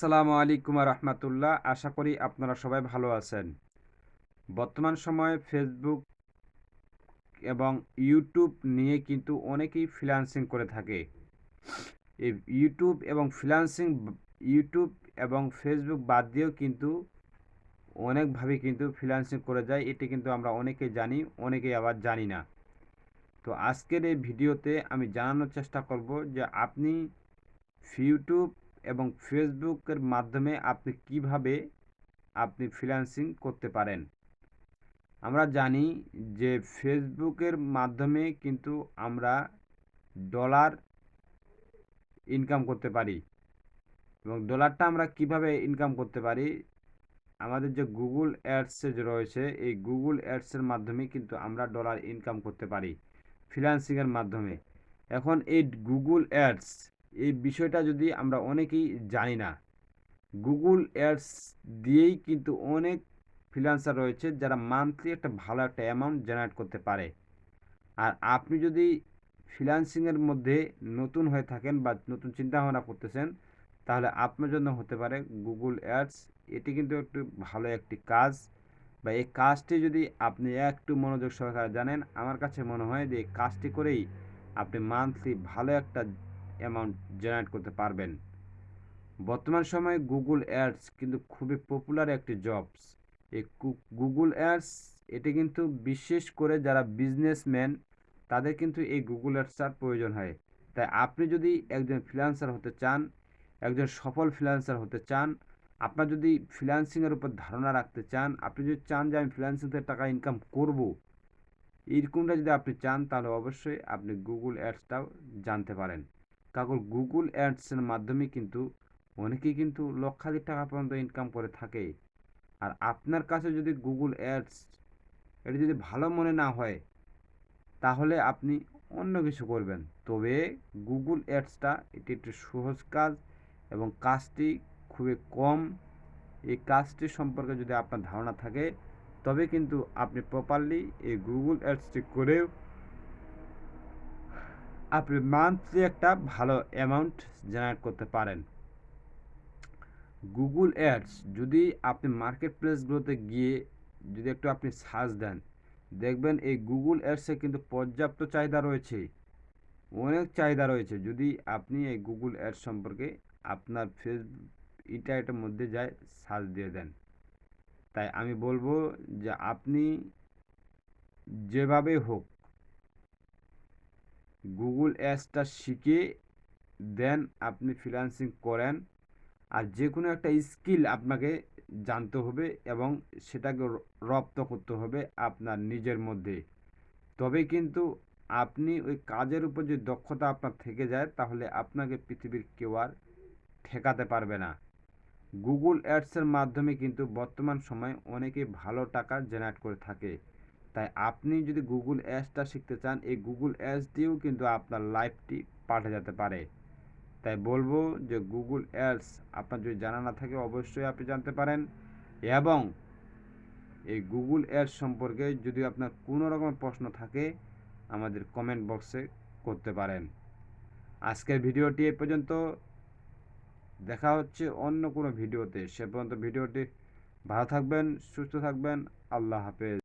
আসসালামু আলাইকুম রহমতুল্লাহ। আশা করি আপনারা সবাই ভালো আছেন। বর্তমান সময়ে ফেসবুক এবং ইউটিউব নিয়ে কিন্তু অনেকেই ফ্রিল্যান্সিং করে থাকে। এই ইউটিউব এবং ফ্রিল্যান্সিং ইউটিউব এবং ফেসবুক বাদ দিয়েও কিন্তু অনেকভাবে কিন্তু ফ্রিল্যান্সিং করে যায়। এটি কিন্তু আমরা অনেকেই জানি, অনেকেই আবার জানি না। তো আজকের এই ভিডিওতে আমি জানানোর চেষ্টা করব যে আপনি ইউটিউব এবং ফেসবুকের মাধ্যমে আপনি কীভাবে আপনি ফ্রিল্যান্সিং করতে পারেন। আমরা জানি যে ফেসবুকের মাধ্যমে কিন্তু আমরা ডলার ইনকাম করতে পারি এবং ডলারটা আমরা কীভাবে ইনকাম করতে পারি? আমাদের যে গুগল অ্যাডসে যে রয়েছে, এই গুগল অ্যাডসের মাধ্যমে কিন্তু আমরা ডলার ইনকাম করতে পারি ফ্রিল্যান্সিংয়ের মাধ্যমে। এখন এই গুগল অ্যাডস এই বিষয়টা যদি আমরা অনেকেই জানি না গুগল অ্যাডস দিয়েই কিন্তু অনেক ফ্রিল্যান্সার রয়েছে যারা মান্থলি একটা ভালো একটা অ্যামাউন্ট জেনারেট করতে পারে। আর আপনি যদি ফ্রিল্যান্সিংয়ের মধ্যে নতুন হয়ে থাকেন বা নতুন চিন্তাভাবনা করতেছেন, তাহলে আপনার জন্য হতে পারে গুগল অ্যাডস এটি কিন্তু একটু ভালো একটি কাজ বা এই কাজটি যদি আপনি একটু মনোযোগ সহকারে জানেন, আমার কাছে মনে হয় যে এই কাজটি করেই আপনি মান্থলি ভালো একটা অ্যামাউন্ট জেনারেট করতে পারবেন। বর্তমান সময়ে গুগল অ্যাডস কিন্তু খুবই পপুলার একটি জবস এই গুগল অ্যাডস এটি কিন্তু বিশেষ করে যারা বিজনেসম্যান তাদের কিন্তু এই গুগল অ্যাডসটার প্রয়োজন হয়। তাই আপনি যদি একজন ফ্রিল্যান্সার হতে চান, একজন সফল ফ্রিল্যান্সার হতে চান, আপনার যদি ফ্রিল্যান্সিংয়ের উপর ধারণা রাখতে চান, আপনি যদি চান যে আমি ফ্রিল্যান্সিং থেকে টাকা ইনকাম করব এইরকমটা যদি আপনি চান, তাহলে অবশ্যই আপনি গুগল অ্যাডসটাও জানতে পারেন। কারণ গুগল অ্যাডসের মাধ্যমে কিন্তু অনেকেই কিন্তু লক্ষাধিক টাকা পর্যন্ত ইনকাম করে থাকে। আর আপনার কাছে যদি গুগল অ্যাডস এটা যদি ভালো মনে না হয়, তাহলে আপনি অন্য কিছু করবেন। তবে গুগল অ্যাডসটা এটি একটি সহজ কাজ এবং কাজটি খুবই কম। এই কাজটি সম্পর্কে যদি আপনার ধারণা থাকে, তবে কিন্তু আপনি প্রপারলি এই গুগল অ্যাডসটি করেও আপনি মান্থলি একটা ভালো অ্যামাউন্ট জেনারেট করতে পারেন। গুগল অ্যাডস যদি আপনি মার্কেট প্লেসগুলোতে গিয়ে যদি একটু আপনি সার্চ দেন, দেখবেন এই গুগল অ্যাডসে কিন্তু পর্যাপ্ত চাহিদা রয়েছে। অনেক চাহিদা রয়েছে। যদি আপনি এই গুগল অ্যাডস সম্পর্কে আপনার ফেসবুক ইন্টারনেটের মধ্যে যায় সার্চ দিয়ে দেন। তাই আমি বলব যে আপনি যেভাবে হোক গুগল অ্যাডসটা শিখে দেন আপনি ফ্রিল্যান্সিং করেন। আর যে কোনো একটা স্কিল আপনাকে জানতে হবে এবং সেটাকে রপ্ত করতে হবে আপনার নিজের মধ্যে। তবে কিন্তু আপনি ওই কাজের উপর যদি দক্ষতা আপনার থেকে যায়, তাহলে আপনাকে পৃথিবীর কেউ আর ঠেকাতে পারবে না। গুগল অ্যাডসের মাধ্যমে কিন্তু বর্তমান সময় অনেকে ভালো টাকা জেনারেট করে থাকে। তাই আপনি যদি গুগল অ্যাডসটা শিখতে চান, এই গুগল অ্যাডস দিয়েও কিন্তু আপনার লাইফটি পাঠা যেতে পারে। তাই বলব যে গুগল অ্যাডস আপনার যদি জানা না থাকে, অবশ্যই আপনি জানতে পারেন এবং এই গুগল অ্যাডস সম্পর্কে যদি আপনার কোনো রকম প্রশ্ন থাকে, আমাদের কমেন্ট বক্সে করতে পারেন। আজকের ভিডিওটি এ পর্যন্ত। দেখা হচ্ছে অন্য কোনো ভিডিওতে। সে পর্যন্ত ভিডিওটি ভালো থাকবেন, সুস্থ থাকবেন। আল্লাহ হাফেজ।